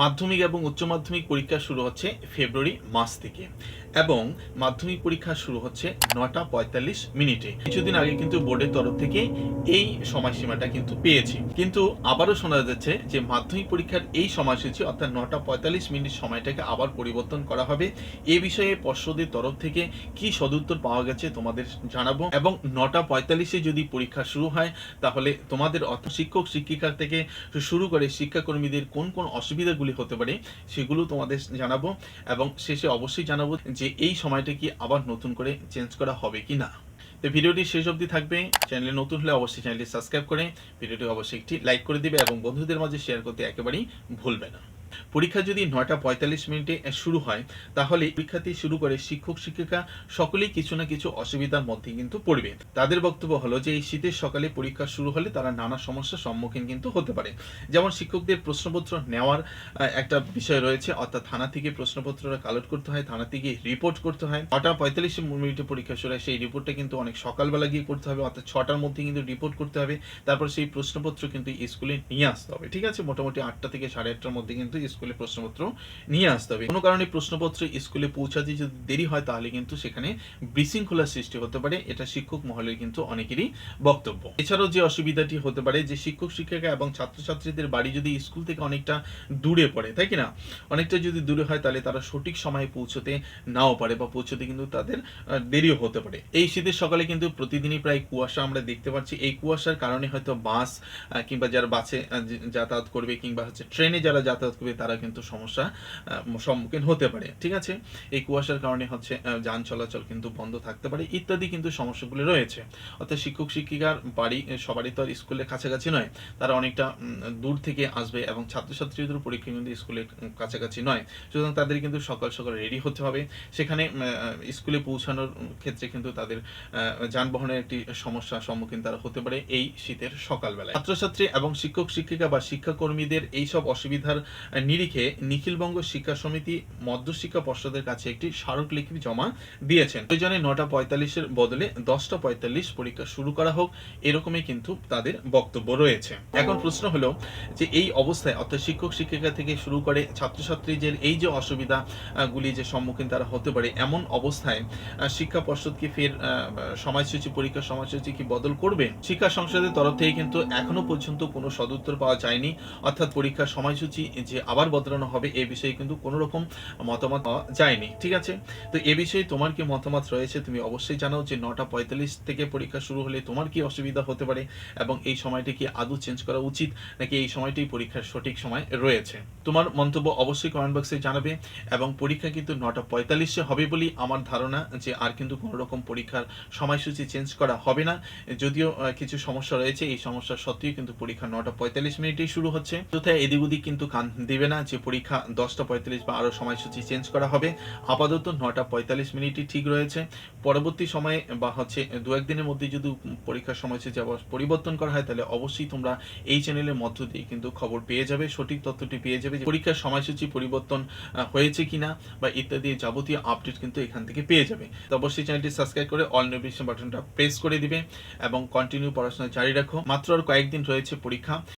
মাধ্যমিক এবং উচ্চ মাধ্যমিক পরীক্ষা শুরু হচ্ছে ফেব্রুয়ারি মাস থেকে এবং মাধ্যমিক পরীক্ষা শুরু হচ্ছে নটা পঁয়তাল্লিশ মিনিটে। কিছুদিন আগে কিন্তু বোর্ডের তরফ থেকে এই সময়সীমাটা কিন্তু পেয়েছি। কিন্তু আবারও শোনা যাচ্ছে যে মাধ্যমিক পরীক্ষার এই সময়সূচি অর্থাৎ নটা পঁয়তাল্লিশ মিনিট সময়টাকে আবার পরিবর্তন করা হবে। এ বিষয়ে পর্ষদের তরফ থেকে কি সদুত্তর পাওয়া গেছে তোমাদের জানাব এবং নটা পঁয়তাল্লিশে যদি পরীক্ষা শুরু হয়, তাহলে তোমাদের অর্থ শিক্ষক শিক্ষিকা থেকে শুরু করে শিক্ষাকর্মীদের কোন কোন অসুবিধাগুলি হতে পারে, সেগুলো তোমাদের জানাব এবং শেষে অবশ্যই জানাব যে এই সময়টা কি আবার নতুন করে চেঞ্জ করা হবে কি না। তো ভিডিওটি শেষ অবধি থাকবে চ্যানেলে নতুন হলে অবশ্যই চ্যানেলটি সাবস্ক্রাইব করে, ভিডিওটি অবশ্যই একটি লাইক করে দিবে এবং বন্ধুদের মাঝে শেয়ার করতে একেবারেই ভুলবে না। পরীক্ষা যদি নয়টা পঁয়তাল্লিশ মিনিটে শুরু হয়, তাহলে পরীক্ষাটি শুরু করে শিক্ষক, শিক্ষিকা সকলেই কিছু না কিছু অসুবিধার মধ্যে কিন্তু পড়বে। তাদের বক্তব্য হলো যে, এই শীতের সকালে পরীক্ষা শুরু হলে তারা নানা সমস্যার সম্মুখীন কিন্তু হতে পারে। যেমন শিক্ষকদের প্রশ্নপত্র নেওয়ার একটা বিষয় রয়েছে, অর্থাৎ থানা থেকে প্রশ্নপত্রটা কালেক্ট করতে হয়, থানা থেকে রিপোর্ট করতে হয়। নটা পঁয়তাল্লিশ মিনিটে পরীক্ষা শুরু হয়, সেই রিপোর্টটা কিন্তু অনেক সকালবেলা গিয়ে করতে হবে, অর্থাৎ ছটার মধ্যে কিন্তু রিপোর্ট করতে হবে। তারপর সেই প্রশ্নপত্র কিন্তু স্কুলে নিয়ে আসতে হবে। ঠিক আছে? মোটামুটি আটটা থেকে সাড়ে আটটার মধ্যে কিন্তু স্কুলে প্রশ্নপত্র নিয়ে আসতে হবে। কোনো কারণে প্রশ্নপত্র স্কুলে পৌঁছাতে যদি দেরি হয়, তাহলে কিন্তু সেখানে বিশৃঙ্খলার সৃষ্টি হতে পারে। এটা শিক্ষক মহলের কিন্তু অনেকেরই বক্তব্য। এছাড়াও যে অসুবিধাটি হতে পারে, যে শিক্ষক, শিক্ষিকা এবং ছাত্রছাত্রীদের বাড়ি যদি স্কুল থেকে অনেকটা দূরে পড়ে, তাই কি না? অনেকটা যদি দূরে হয়, তাহলে তারা সঠিক সময়ে পৌঁছতে নাও পারে বা পৌঁছতে কিন্তু তাদের দেরিও হতে পারে। এই শীতের সকালে কিন্তু প্রতিদিনই প্রায় কুয়াশা আমরা দেখতে পাচ্ছি। এই কুয়াশার কারণে হয়তো বাস কিংবা যারা বাসে যাতায়াত করবে কিংবা হচ্ছে ট্রেনে যারা যাতায়াত করবে তারা কিন্তু সমস্যা সম্মুখীন হতে পারে, ঠিক আছে? এই কুয়াশার কারণে হচ্ছে যান চলাচল কিন্তু বন্ধ থাকতে পারে, ইত্যাদি কিন্তু সমস্যাগুলো রয়েছে। অর্থাৎ শিক্ষক, শিক্ষিকার বাড়ি সবারই তো আর স্কুলের কাছাকাছি নয়, তারা অনেকটা দূর থেকে আসবে এবং ছাত্রছাত্রীদের পরীক্ষা কিন্তু স্কুলের কাছাকাছি নয়। সুতরাং তাদের কিন্তু সকাল সকাল রেডি হতে হবে। সেখানে স্কুলে পৌঁছানোর ক্ষেত্রে কিন্তু তাদের যানবাহনের একটি সমস্যার সম্মুখীন তারা হতে পারে এই শীতের সকালবেলায়। ছাত্রছাত্রী এবং শিক্ষক, শিক্ষিকা বা শিক্ষাকর্মীদের এইসব অসুবিধার নিরিখে নিখিলবঙ্গ শিক্ষা সমিতি মধ্যশিক্ষা পর্ষদের কাছে একটি স্মারকলিপি জমা দিয়েছেন। প্রয়োজনে নটা পঁয়তাল্লিশের বদলে দশটা পঁয়তাল্লিশ পরীক্ষা শুরু করা হোক এরকমই কিন্তু তাদের বক্তব্য রয়েছে। এখন প্রশ্ন হলো যে এই অবস্থায় অর্থাৎ শিক্ষক শিক্ষিকা থেকে শুরু করে ছাত্রছাত্রীদের এই যে অসুবিধা আহ, গুলি যে সম্মুখীন তারা হতে পারে এমন অবস্থায় শিক্ষা পর্ষদ কি ফের সময়সূচি পরীক্ষার সময়সূচি কি বদল করবে? শিক্ষা সংসদের তরফ থেকে কিন্তু এখনও পর্যন্ত কোনো সদুত্তর পাওয়া যায়নি। অর্থাৎ পরীক্ষার সময়সূচি যে আবার বদলানো হবে এই বিষয়ে কিন্তু কোনো রকম মতামত যায়নি, ঠিক আছে? তো এ বিষয়ে তোমার কি মতামত রয়েছে? তুমি অবশ্যই জানাও যে নটা পঁয়তাল্লিশ থেকে পরীক্ষা শুরু হলে তোমার কি অসুবিধা হতে পারে এবং এই সময়টি কি আদৌ চেঞ্জ করা উচিত নাকি এই সময়টি পরীক্ষার সঠিক সময় রয়েছে? তোমার মন্তব্য অবশ্যই কমেন্ট বক্সে জানাবে এবং পরীক্ষা কিন্তু নটা পঁয়তাল্লিশে হবে বলেই আমার ধারণা যে আর কিন্তু কোনো রকম পরীক্ষার সময়সূচি চেঞ্জ করা হবে না। যদিও কিছু সমস্যা রয়েছে, এই সমস্যা সত্ত্বেও কিন্তু পরীক্ষা নটা পঁয়তাল্লিশ মিনিটেই শুরু হচ্ছে। কোথায় এদিক ওদিক কিন্তু কান দিবে না যে পরীক্ষা দশটা পঁয়তাল্লিশ বা আরও সময়সূচি চেঞ্জ করা হবে। আপাতত নটা পঁয়তাল্লিশ মিনিটই ঠিক রয়েছে। পরবর্তী সময়ে বা হচ্ছে দু একদিনের মধ্যে যদি পরীক্ষার সময়সূচি আবার পরিবর্তন করা হয়, তাহলে অবশ্যই তোমরা এই চ্যানেলের মধ্য দিয়ে কিন্তু খবর পেয়ে যাবে, সঠিক তথ্যটি পেয়ে যাবে যে পরীক্ষার সময়সূচি পরিবর্তন হয়েছে কিনা বা ইত্যাদি যাবতীয় আপডেট কিন্তু এখান থেকে পেয়ে যাবে। তো অবশ্যই চ্যানেলটি সাবস্ক্রাইব করে অল নোটিফিকেশন বাটনটা প্রেস করে দিবে এবং কন্টিনিউ পড়াশোনা জারি রাখো। মাত্র আর কয়েকদিন রয়েছে পরীক্ষা।